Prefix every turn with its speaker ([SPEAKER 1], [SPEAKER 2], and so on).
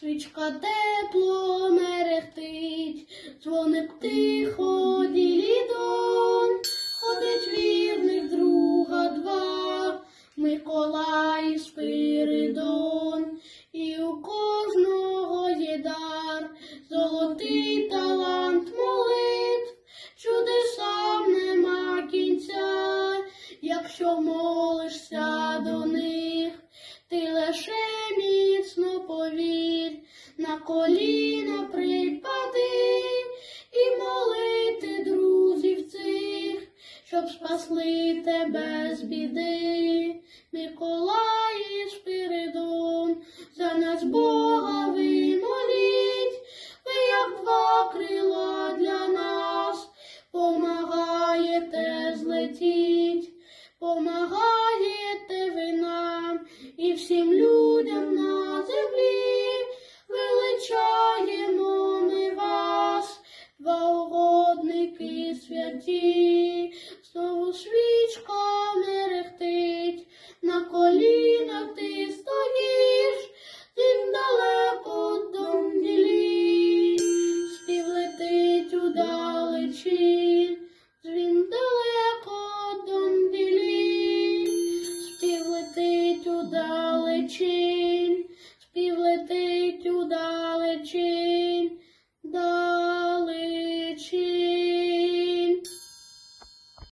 [SPEAKER 1] Свічка тепло мерехтить, дзвоник тихо ділідон, ходить вірних друга два, Миколай Спиридон, і у кожного є дар, золотий талант молитв, чудесам нема кінця, якщо молишся до них, ти лише коліна припади і молити друзів цих, щоб спасли тебе з біди, Миколаї Спиридон, за нас Бога вимоліть, ви як два крила для нас, помагаєте злетіть, помагаєте. świeci.